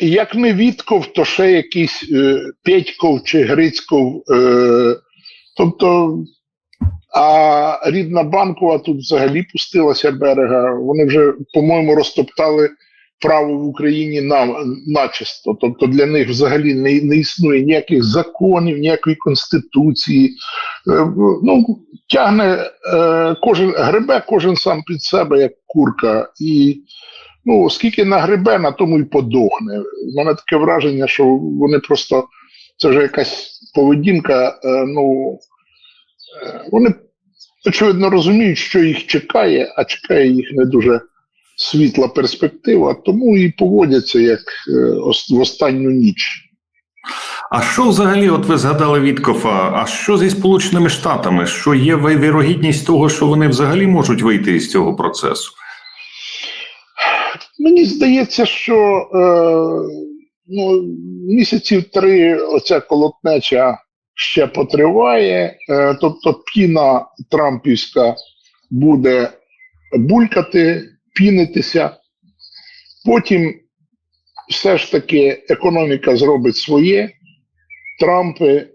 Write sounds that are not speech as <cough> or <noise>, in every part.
Як не Вітков, то ще якийсь е, Петьков чи Грицьков. Е, тобто, а рідна банкова тут взагалі пустилася берега. Вони вже, по-моєму, розтоптали право в Україні на, начисто. Тобто для них взагалі не, не існує ніяких законів, ніякої конституції. Е, ну, тягне е, кожен гребе кожен сам під себе, як курка. І ну, оскільки нагребе, на тому й подохне. У мене таке враження, що вони просто це вже якась поведінка. е, ну, е, вони очевидно розуміють, що їх чекає, а чекає їх не дуже світла перспектива, тому і поводяться як е, в останню ніч. А що взагалі, от ви згадали Віткофа, а що зі Сполученими Штатами? Що є вірогідність того, що вони взагалі можуть вийти із цього процесу? Мені здається, що е, ну, місяців три оця колотнеча ще потриває, е, тобто піна Трампівська буде булькати, пінитися. Потім все ж таки економіка зробить своє. Трампи, е,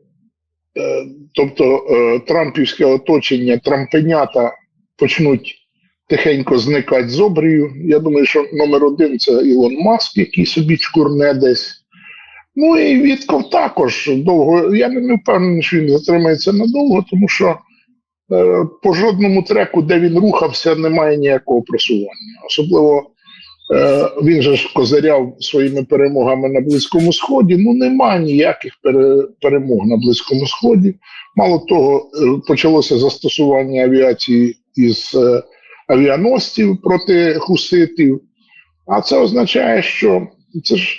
тобто е, Трампівське оточення, трампенята почнуть тихенько зникати з обрію. Я думаю, що номер один це Ілон Маск, який собі чкурне десь. Ну і Вітков також довго. Я не не впевнений, що він затримається надовго, тому що е, по жодному треку, де він рухався, немає ніякого просування. Особливо е, він же ж козиряв своїми перемогами на Близькому Сході. Ну немає ніяких пере, перемог на Близькому Сході. Мало того, е, почалося застосування авіації із е, авіаносців проти хуситів. А це означає, що це ж,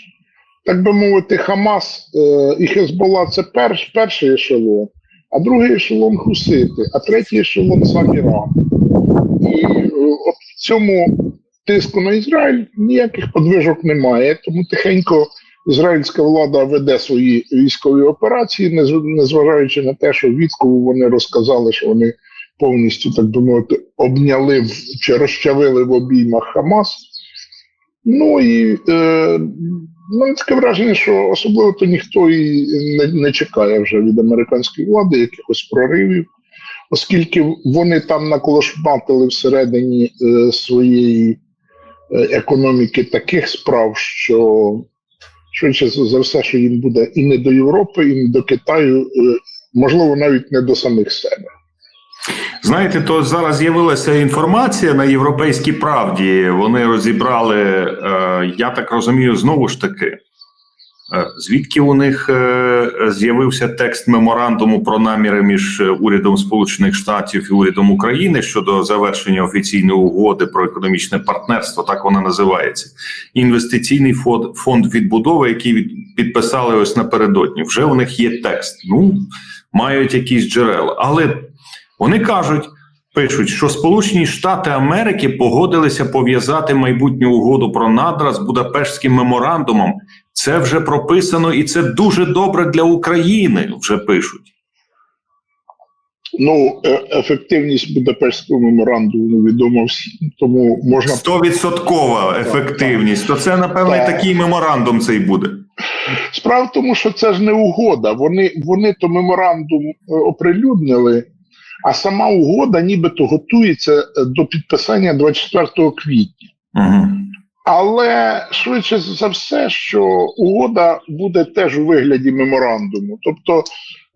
так би мовити, Хамас е, і Хезбола це перш, перший ешелон, а другий ешелон хусити, а третій ешелон сам Іран. І е, в цьому тиску на Ізраїль ніяких подвижок немає, тому тихенько ізраїльська влада веде свої військові операції, нез- незважаючи на те, що Віткову вони розказали, що вони повністю, так би мовити, обняли чи розчавили в обіймах Хамас. Ну і е, мене таке враження, що особливо то ніхто і не, не чекає вже від американської влади якихось проривів, оскільки вони там наколошматили всередині е, своєї е, економіки таких справ, що швидше за все, що їм буде і не до Європи, і не до Китаю, е, можливо, навіть не до самих себе. Знаєте, то зараз з'явилася інформація на європейській правді. Вони розібрали, е, я так розумію, знову ж таки. е, Звідки у них е, з'явився текст меморандуму про наміри між урядом Сполучених Штатів і урядом України щодо завершення офіційної угоди про економічне партнерство, так вона називається. Інвестиційний фонд відбудови, який підписали ось напередодні. Вже у них є текст. Ну мають якісь джерела, але вони кажуть, пишуть, що Сполучені Штати Америки погодилися пов'язати майбутню угоду про надра з Будапештським меморандумом. Це вже прописано, і це дуже добре для України. Вже пишуть. Ну, е- ефективність Будапештського меморандуму відома всім, тому можна Стовідсоткова ефективність. То це напевно Так. такий меморандум цей буде. Справа в тому, що це ж не угода. Вони, вони то меморандум е, оприлюднили, а сама угода нібито готується е, до підписання 24 квітня. Угу. Але швидше за все, що угода буде теж у вигляді меморандуму. Тобто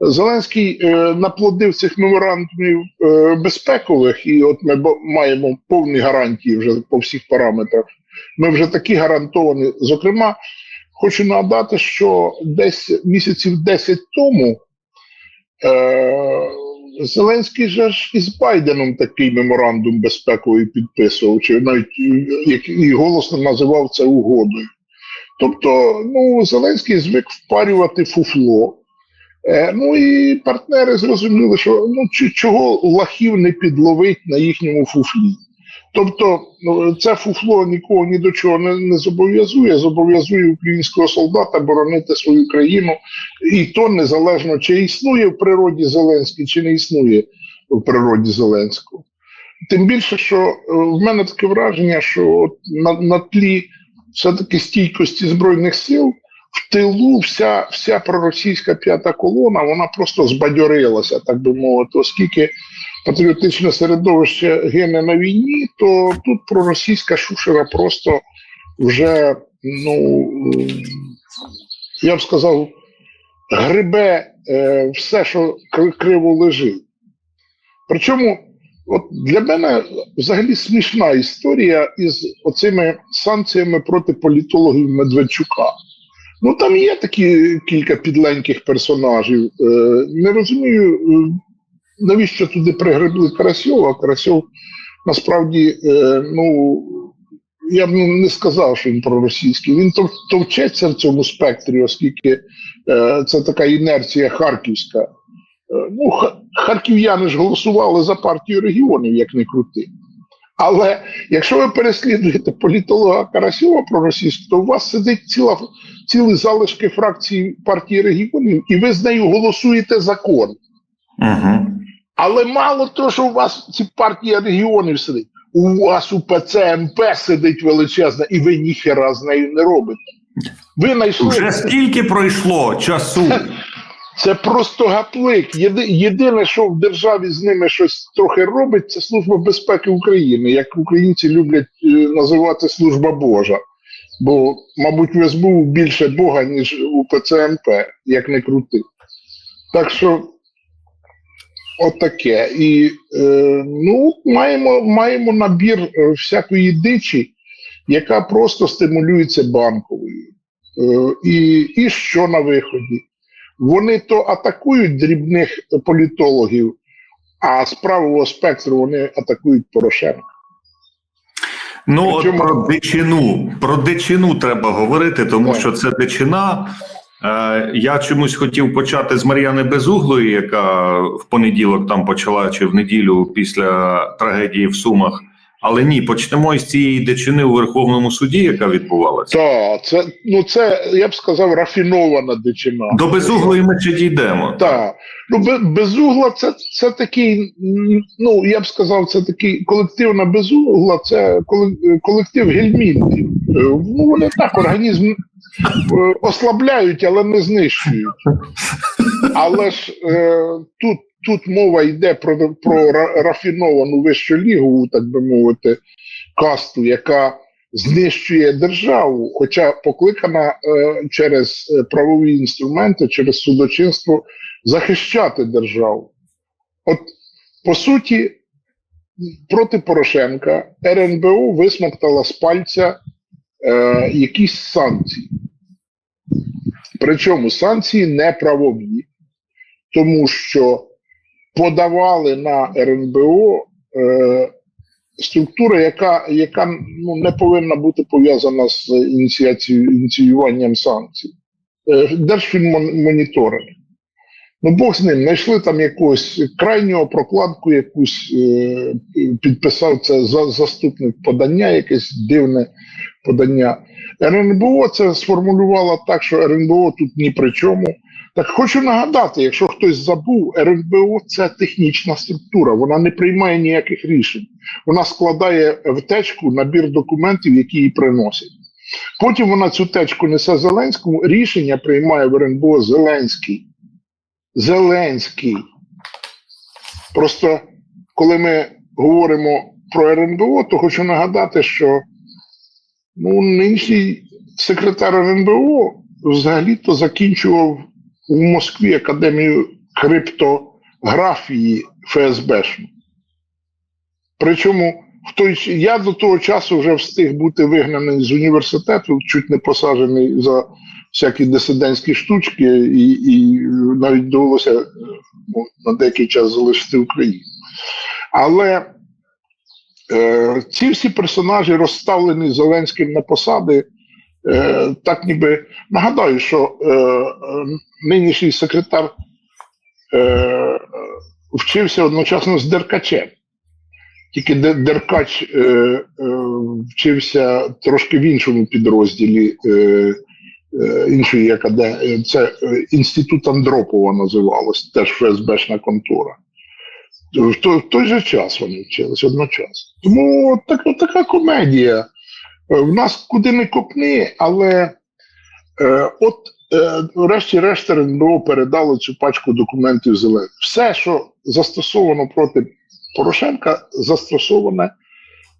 Зеленський е, наплодив цих меморандумів е, безпекових, і от ми маємо повні гарантії вже по всіх параметрах. Ми вже такі гарантовані. Зокрема, хочу нагадати, що десь місяців 10 тому е, Зеленський же ж із Байденом такий меморандум безпековий підписував, чи навіть е, як і голосно називав це угодою. Тобто, ну, Зеленський звик впарювати фуфло. Е, ну і партнери зрозуміли, що ну чого лахів не підловить на їхньому фуфлі. Тобто ну, це фуфло нікого ні до чого не, не зобов'язує, зобов'язує українського солдата боронити свою країну, і то незалежно чи існує в природі Зеленський, чи не існує в природі Зеленського. Тим більше, що е, в мене таке враження, що на, на тлі все-таки стійкості Збройних сил, в тилу вся, вся проросійська п'ята колона, вона просто збадьорилася, так би мовити, оскільки патріотичне середовище гине на війні, то тут проросійська шушера просто вже, ну, я б сказав, грибе е, все, що криво лежить. Причому, от для мене взагалі смішна історія із оцими санкціями проти політологів Медведчука. Ну там є такі кілька підленьких персонажів. Е, не розумію, е, навіщо туди пригребли Карасьова. Карасьов насправді, е, ну я б не сказав, що він проросійський. Він тов- товчеться в цьому спектрі, оскільки е, це така інерція харківська. Е, Ну, харків'яни ж голосували за партію регіонів, як не крути. Але якщо ви переслідуєте політолога Карасьова проросійського, то у вас сидить ціла, цілі залишки фракції партії регіонів, і ви з нею голосуєте закон. Угу. Але мало того, що у вас ці партія регіонів сидить, у вас у ПЦМП сидить величезна, і ви ніхера з нею не робите. Ви знайшли Вже скільки пройшло часу? <laughs> це просто гаплик. Єди, єдине, що в державі з ними щось трохи робить, це Служба безпеки України, як українці люблять е, називати Служба Божа. Бо, мабуть, в СБУ більше Бога, ніж у ПЦМП, як не крути. Так що отаке. І е, ну, маємо, маємо набір е, всякої дичі, яка просто стимулюється банковою. Е, і, і що на виході? Вони то атакують дрібних політологів, а з правого спектру вони атакують Порошенка. Ну, от про дичину. Про дичину треба говорити, тому Так. що це дичина. Е, я чомусь хотів почати з Мар'яни Безуглої, яка в понеділок там почала чи в неділю після трагедії в Сумах. Але ні, почнемо із цієї дичини у Верховному суді, яка відбувалася. Так, це, ну це, я б сказав, рафінована дичина. До Безуглої ми ще дійдемо. Так. Ну, Бе- безугла це, це такий, ну я б сказав, це такий колективна безугла, це коле- колектив гельмінтів. Е, Ну, вони так організм ослабляють, але не знищують. Але ж е, тут, тут мова йде про, про рафіновану вищу лігу, так би мовити, касту, яка знищує державу, хоча покликана е, через правові інструменти, через судочинство захищати державу. От по суті, проти Порошенка РНБО висмоктала з пальця е, якісь санкції. Причому санкції не правові, тому що подавали на РНБО е, структура, яка, яка ну, не повинна бути пов'язана з ініціюванням санкцій. Е, Держфінмоніторинг. Ну, Бог з ним, знайшли там якогось крайнього прокладку, якусь е, підписав це за, заступник подання, якесь дивне подання. РНБО це сформулювало так, що РНБО тут ні при чому. Так хочу нагадати, якщо хтось забув, РНБО це технічна структура, вона не приймає ніяких рішень. Вона складає в течку набір документів, які їй приносять. Потім вона цю течку несе Зеленському, рішення приймає в РНБО Зеленський. Зеленський. Просто коли ми говоримо про РНБО, то хочу нагадати, що ну, нинішній секретар РНБО взагалі-то закінчував у Москві академію криптографії ФСБшну. Причому в той, я до того часу вже встиг бути вигнаний з університету, чуть не посаджений за всякі дисидентські штучки, і, і навіть довелося ну, на деякий час залишити Україну. Але е, ці всі персонажі розставлені Зеленським на посади. Е, так ніби нагадаю, що е, нинішній секретар вчився одночасно з Деркачем. Тільки Деркач вчився трошки в іншому підрозділі е, е, іншої академії. Це інститут Андропова називалось, теж ФСБшна контора. В той, же час вони вчились одночасно. Тому так, от така комедія. Е, В нас куди не копни, але е, от, е, врешті-решт РНБО передало цю пачку документів зелених. Все, що застосовано проти Порошенка, застосоване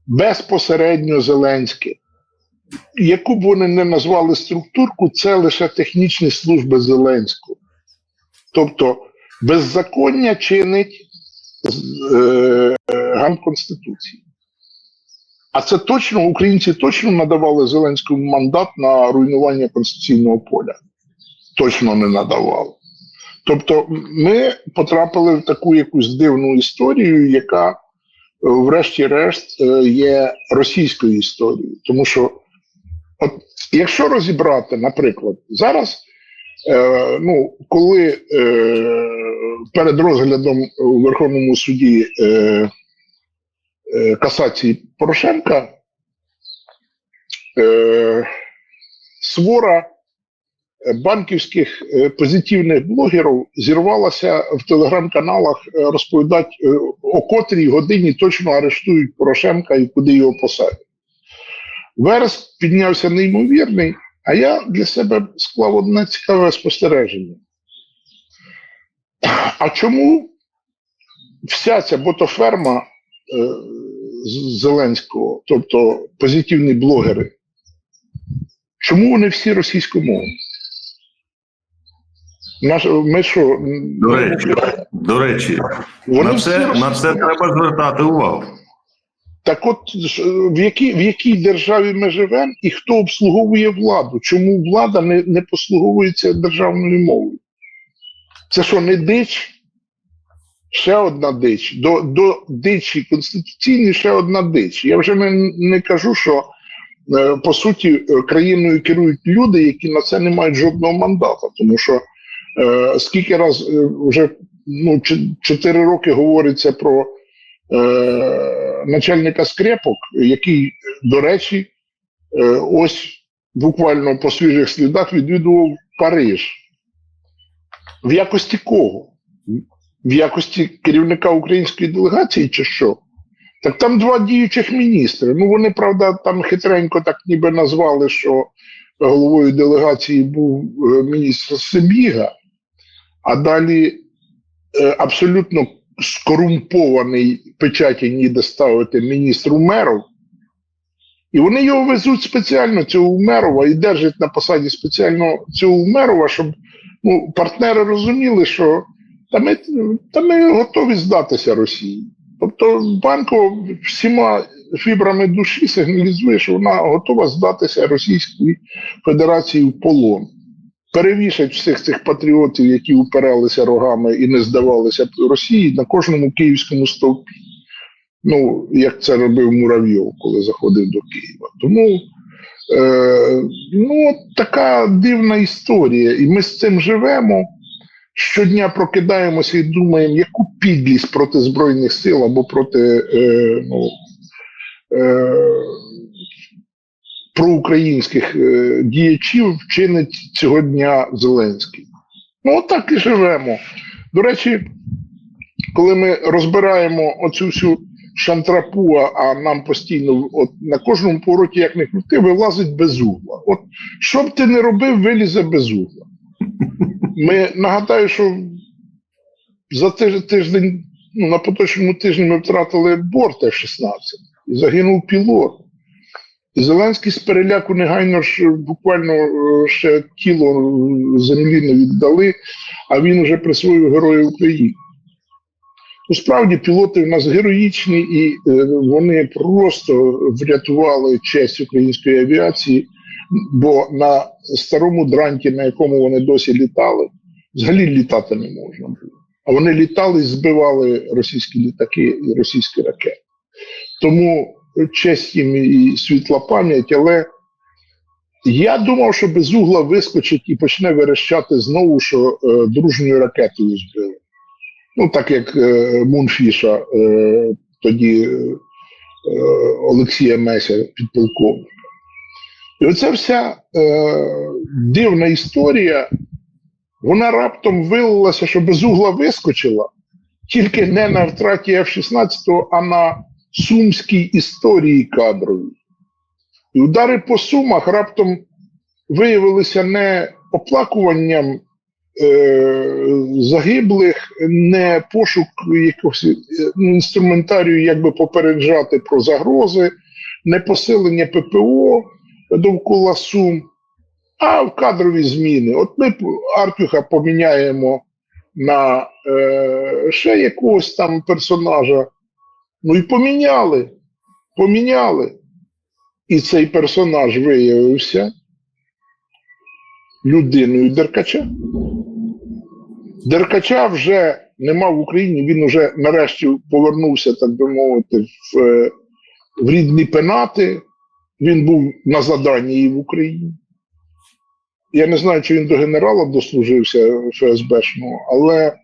безпосередньо Зеленське. Яку б вони не назвали структурку, це лише технічні служби Зеленського. Тобто беззаконня чинить ган Конституції. А це точно українці точно надавали Зеленському мандат на руйнування конституційного поля. Точно не надавали. Тобто, ми потрапили в таку якусь дивну історію, яка, е, врешті-решт, е, є російською історією. Тому що, от, якщо розібрати, наприклад, зараз, е, ну, коли е, перед розглядом у Верховному суді е, е, касації Порошенка е, свора е, банківських е, позитивних блогерів зірвалася в телеграм-каналах розповідати, о котрій годині точно арештують Порошенка і куди його посадять. Вереск піднявся неймовірний, а я для себе склав одне цікаве спостереження. А чому вся ця ботоферма е, Зеленського, тобто позитивні блогери, чому вони всі російськомовні? Наш, ми що, До речі, до речі, на всі це, на це треба звертати увагу. Так от в якій, в якій державі ми живемо і хто обслуговує владу? Чому влада не, не послуговується державною мовою? Це що, не дич? Ще одна дич. До, до дичі конституційної ще одна дич. Я вже не, не кажу, що е, по суті е, країною керують люди, які на це не мають жодного мандата. Тому що е, скільки раз е, вже ну, ч- чотири роки говориться про е, начальника скрепок, який, до речі, е, ось буквально по свіжих слідах відвідував Париж. В якості кого? В якості керівника української делегації чи що? Так там два діючих міністри. Ну вони, правда, там хитренько так ніби назвали, що головою делегації був е, міністр Семіга, а далі абсолютно скорумпований печаті ніде ставити міністр Умеров. І вони його везуть спеціально, цього Умерова, і держать на посаді спеціально цього Умерова, щоб ну, партнери розуміли, що та ми, та ми готові здатися Росії. Тобто банко всіма фібрами душі сигналізує, що вона готова здатися Російській Федерації в полон. Перевішать всіх цих патріотів, які упиралися рогами і не здавалися Росії на кожному київському стовпі. Ну, як це робив Муравйов, коли заходив до Києва. Тому е, ну, така дивна історія. І ми з цим живемо. Щодня прокидаємося і думаємо, яку підлість проти Збройних сил або проти е, ну, е, проукраїнських е, діячів вчинить цього дня Зеленський. Ну, отак і живемо. До речі, коли ми розбираємо оцю всю шантрапу, а нам постійно от, на кожному повороті, як не крути, вилазить без угла. От що б ти не робив, вилізе без угла. Ми нагадаю, що за тиждень, ну, на поточному тижні ми втратили борт F-16 і загинув пілот. Зеленський з переляку негайно ж буквально е, ще тіло е, землі не віддали, а він вже присвоїв Героя України. Ну, справді пілоти в нас героїчні, і е, вони просто врятували честь української авіації, бо на старому дранті, на якому вони досі літали, взагалі літати не можна було. А вони літали і збивали російські літаки і російські ракети. Тому честь їм і світла пам'ять, але я думав, що без угла вискочить і почне верещати знову, що е, дружньою ракетою збили. Ну, так як е, Мунфіша, е, тоді е, Олексія Меся, підполковника. І оця вся е, дивна історія, вона раптом вилилася, що без угла вискочила, тільки не на втраті F-16, а на сумській історії кадровій. І удари по сумах раптом виявилися не оплакуванням е, загиблих, не пошук якогось е, інструментарію, як би попереджати про загрози, не посилення ППО довкола Сум, а в кадрові зміни. От ми Артюха поміняємо на е, ще якогось там персонажа. Ну і поміняли. Поміняли. І цей персонаж виявився людиною Деркача. Деркача вже нема в Україні, він вже нарешті повернувся, так би мовити, в, е, в рідні пенати. Він був на заданні в Україні. Я не знаю, чи він до генерала дослужився ФСБшного, але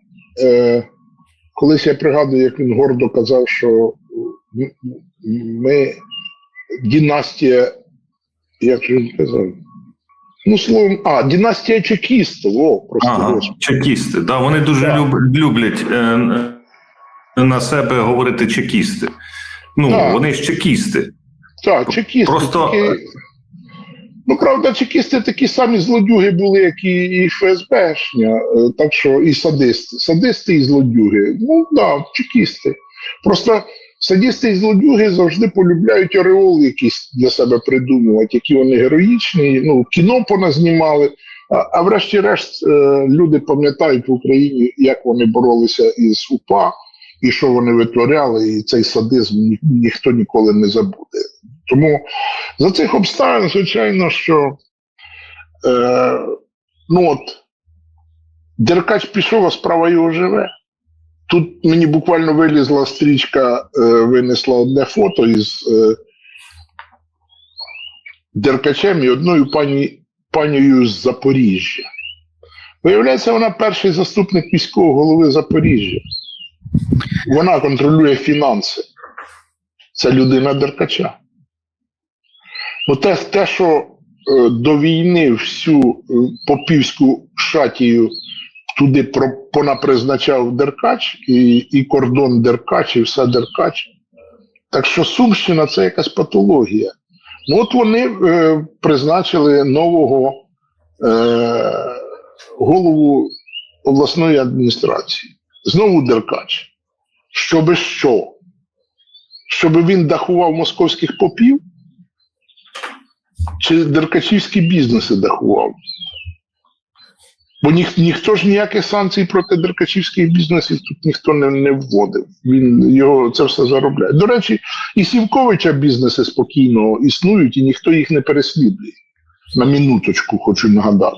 е, колись я пригадую, як він гордо казав, що ми династія, як він казав? Ну, словом, а, династія чекістів, о, просто Ага, чекісти. Да, вони дуже Так. люб, люблять е, на себе говорити чекісти. Ну, Так. вони ж чекісти. Так, чекісти. Просто- Такі... Ну, правда, чекісти такі самі злодюги були, як і, ФСБшня, е, так що і садисти. Садисти і злодюги. Ну, да, чекісти. Просто садисти і злодюги завжди полюбляють ореоли якісь для себе придумувати, які вони героїчні, ну, кіно поназнімали. А, а врешті-решт, е, люди пам'ятають в Україні, як вони боролися із УПА і що вони витворяли, і цей садизм ні, ніхто ніколи не забуде. Тому за цих обставин, звичайно, що е, ну от, Деркач пішов, а справа його живе. Тут мені буквально вилізла стрічка, е, винесла одне фото із е, Деркачем і одною пані, панією з Запоріжжя. Виявляється, вона перший заступник міського голови Запоріжжя. Вона контролює фінанси. Це людина Деркача. Ну, те, те, що е, до війни всю е, попівську шатію туди понапризначав Деркач, і, і кордон Деркач, і все Деркач. Так що Сумщина це якась патологія. Ну, от вони е, призначили нового е, голову обласної адміністрації. Знову Деркач. Щоби що? Щоби він дахував московських попів? Чи деркачівські бізнеси дахував? Бо ні, ніхто ж ніяких санкцій проти деркачівських бізнесів тут ніхто не, не вводив. Він його це все заробляє. До речі, і Сівковича бізнеси спокійно існують, і ніхто їх не переслідує. На минуточку хочу нагадати.